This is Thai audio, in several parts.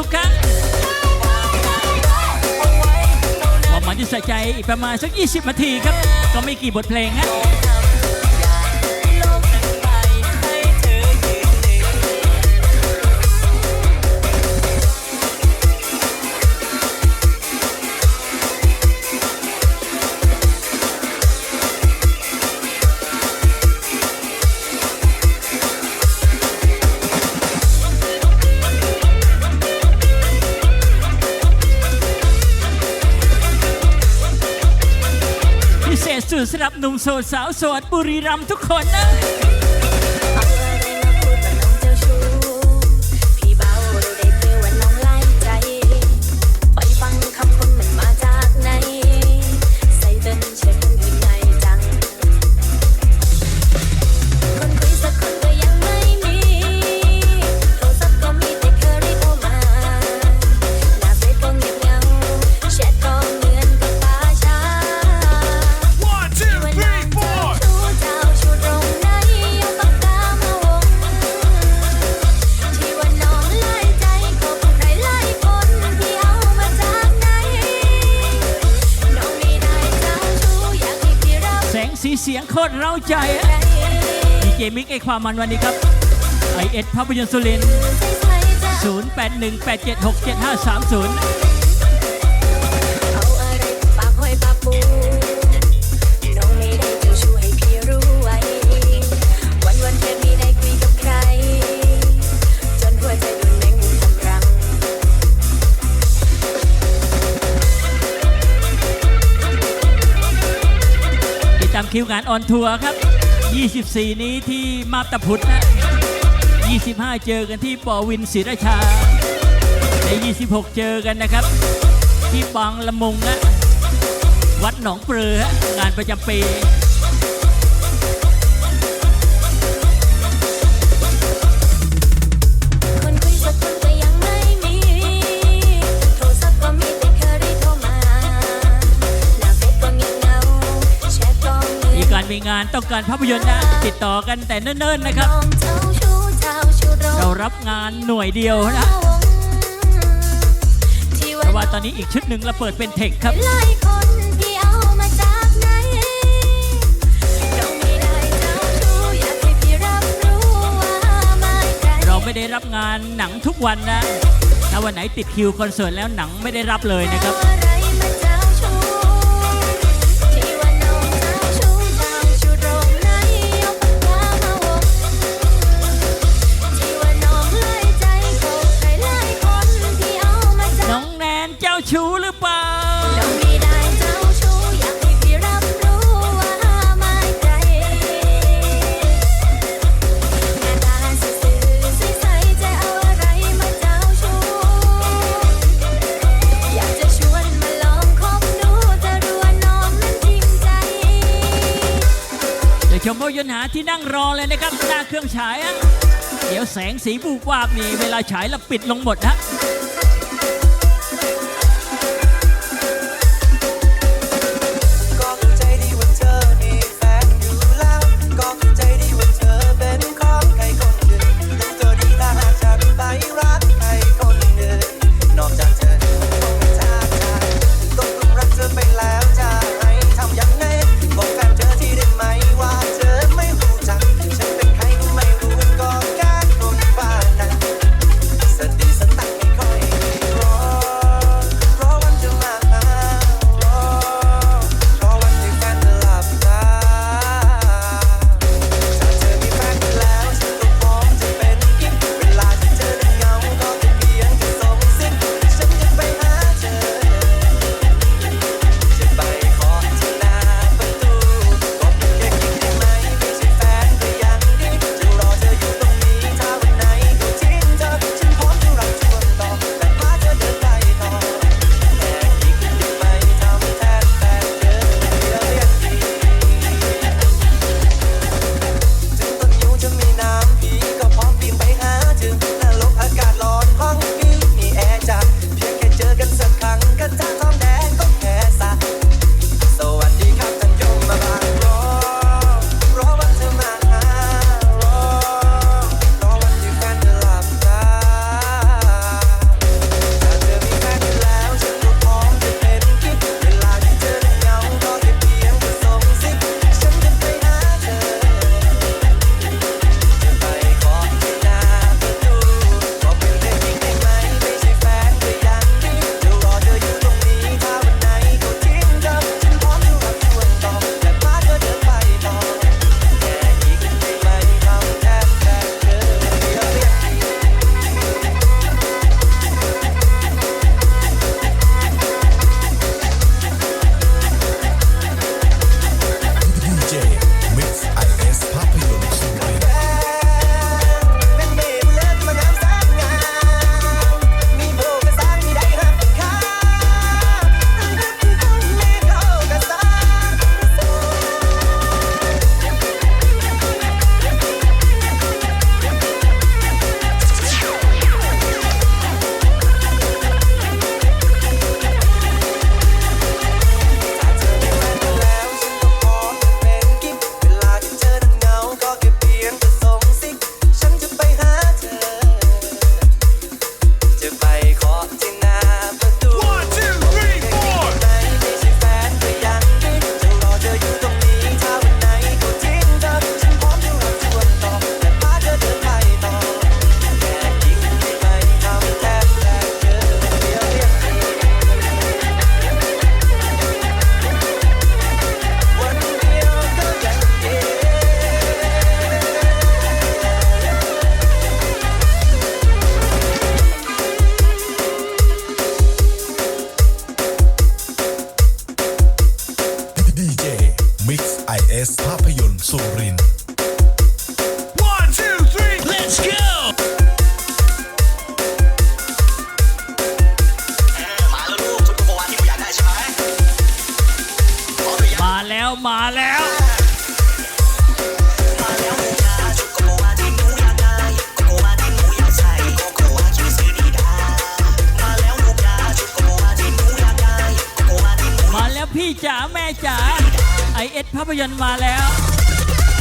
ุกครับบอกมาที่ใส่ใจอีกประมาณสัก 20 นาทีครับ ก็ไม่กี่บทเพลงนะ สู่สำหรับหนุ่มโสดสาวโสดบุรีรัมย์ทุกคนนะ จดีเจมิกไอความมันวันนี้ครับไอเอ็ดภาพยนตร์สุรินศูนย์แปดหนึ่งแปดเจ็ดหกเจ็ดห้าสามศูนย์ คิวงานออนทัวร์ครับ 24 นี้ที่มาบตาพุทธนะ 25 เจอกันที่ปอวินศิราชาใน26 เจอกันนะครับ ที่บางละมุงนะ วัดหนองเปลืองานประจำปีานต้องการภาพยนตร์นะติดต่อกันแต่เนิ่นๆนะครับ เรารับงานหน่วยเดียวนะเพราะว่าตอนนี้อีกชุดหนึ่งเราเปิดเป็นเทคครับเราไม่ได้รับงานหนังทุกวันนะถ้าวันไหนติดคิวคอนเสิร์ตแล้วหนังไม่ได้รับเลยนะครับ ยนต์หาที่นั่งรอเลยนะครับหน้าเครื่องฉาย เดี๋ยวแสงสีบูบวาบนี่เวลาฉายแล้วปิดลงหมดนะ ที่หนูมาแล้วพี่จ๋าแม่จ๋าไอเอสภาพยนตร์มาแล้ว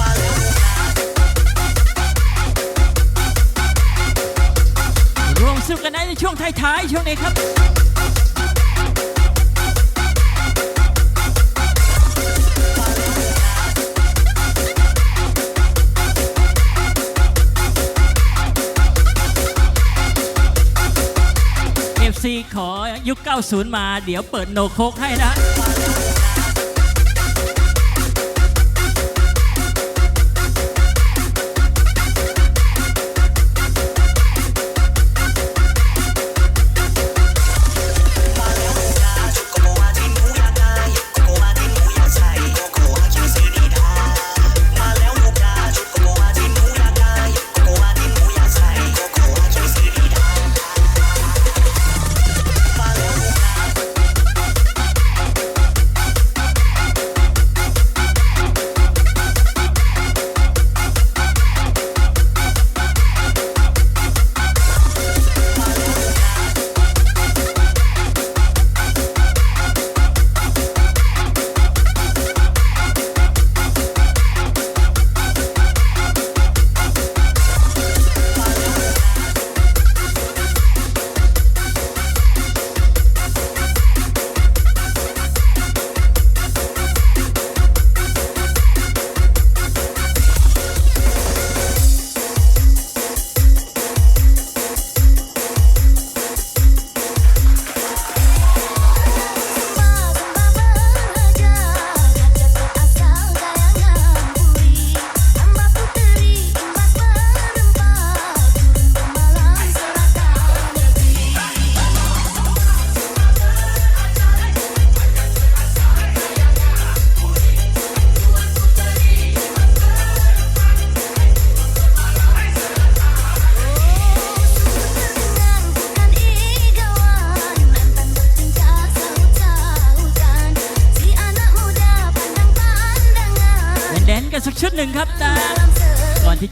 มาแล้ว รวมสนุกกันได้ในช่วงท้ายๆ ช่วงนี้ครับ ซีขอยุค 90 มา เดี๋ยวเปิดโนโคกให้นะ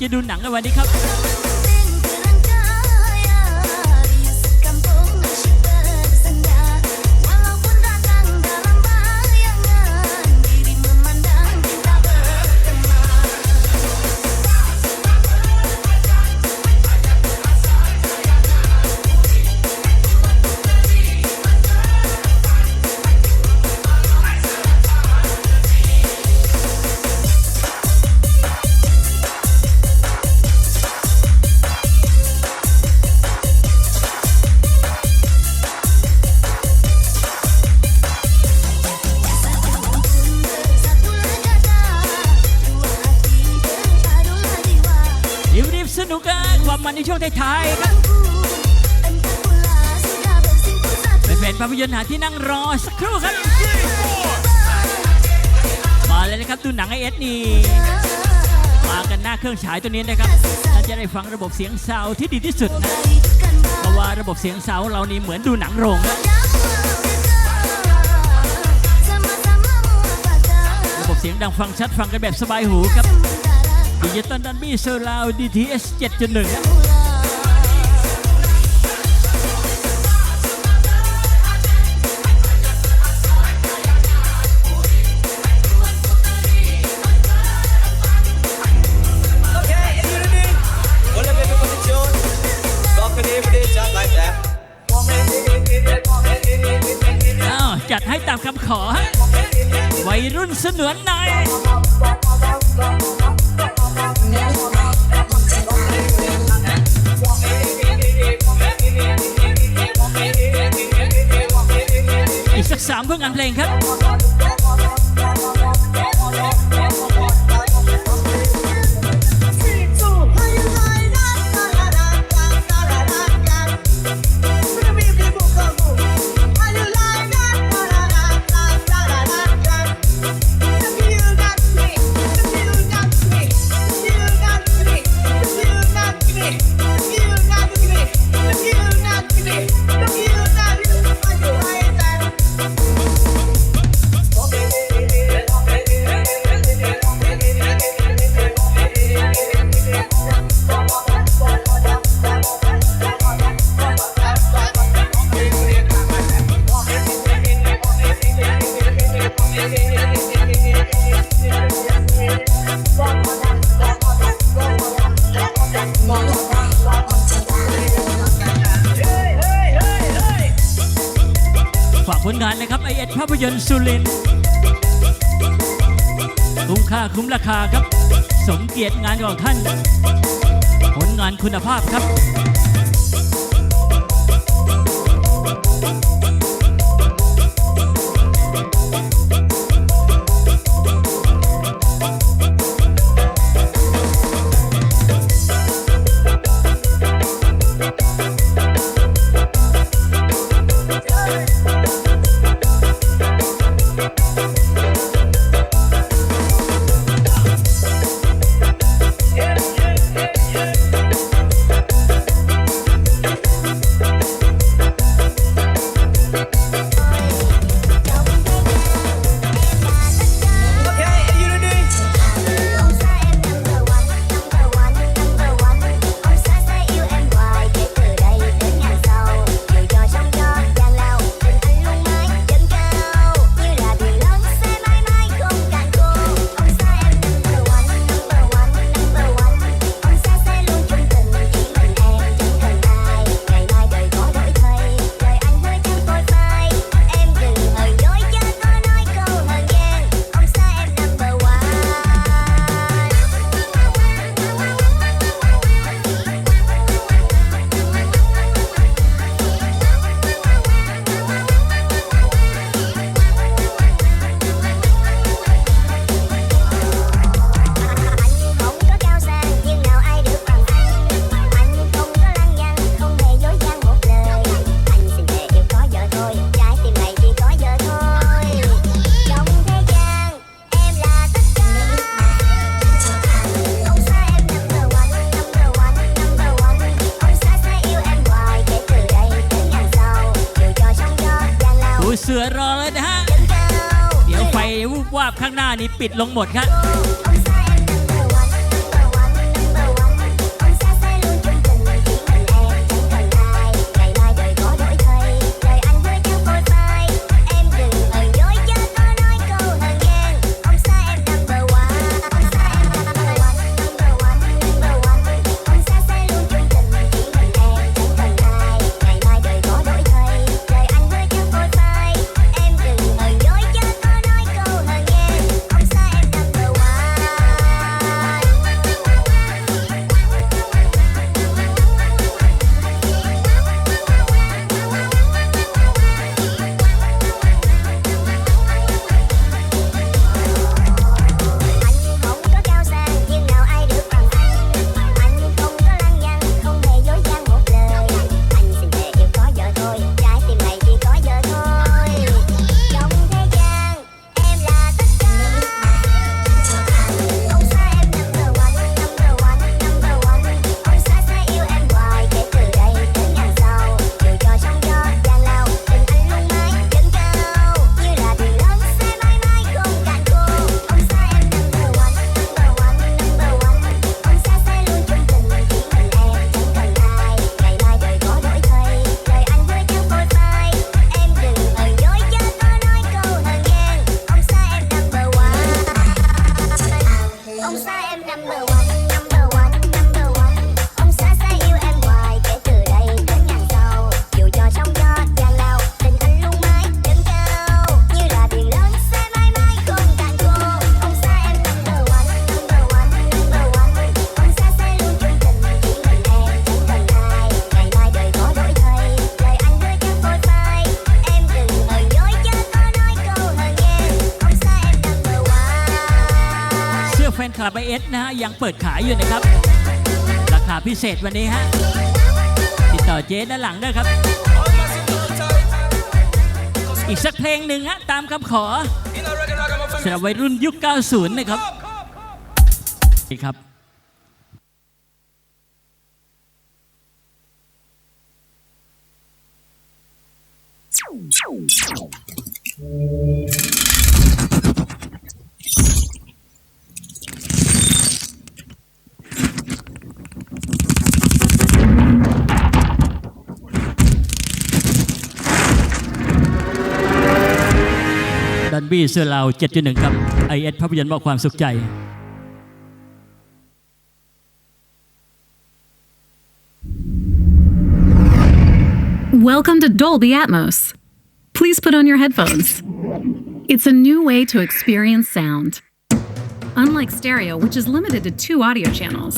จะดูหนังในวันนี้ครับ นุกกันความมันในช่วงท้ายๆครับ Entah pula sudah bersimpul satu แฟนภาพยนตร์หาที่นั่งรอสักครู่ครับ มาเลยนะครับดูหนังไอเอสนี่มากันหน้าเครื่องฉายตัวนี้นะครับท่านจะได้ฟังระบบเสียงซาวที่ดีที่สุดนะเพราะว่าระบบเสียงซาวด์เรานี่เหมือนดูหนังโรงนะระบบเสียงดังฟังชัดฟังกันแบบสบายหูครับ ดิจิตอลดันบี้เซอร์ราวดีทีเอสเจ็ดจุดหนึ่ง 3 เพื่อันเพลงครับ คุ้มราคาครับ สมเกียรติงานของท่าน ผลงานคุณภาพครับ นี้ปิดลงหมดครับ คาบเอสนะฮะยังเปิดขายอยู่นะครับ ราคาพิเศษวันนี้ฮะติดต่อเจ๊ด้านหลังด้วยครับ อีกสักเพลงหนึ่งฮะตามคำขอสำหรับวัยรุ่นยุค 90 นะครับนี่ครับ บี้เสื้อลาว7.1 ครับไอเอสภาพยนตร์มอบความสุขใจ Welcome to Dolby Atmos. Please put on your headphones. It's a new way to experience sound. Unlike stereo, which is limited to two audio channels,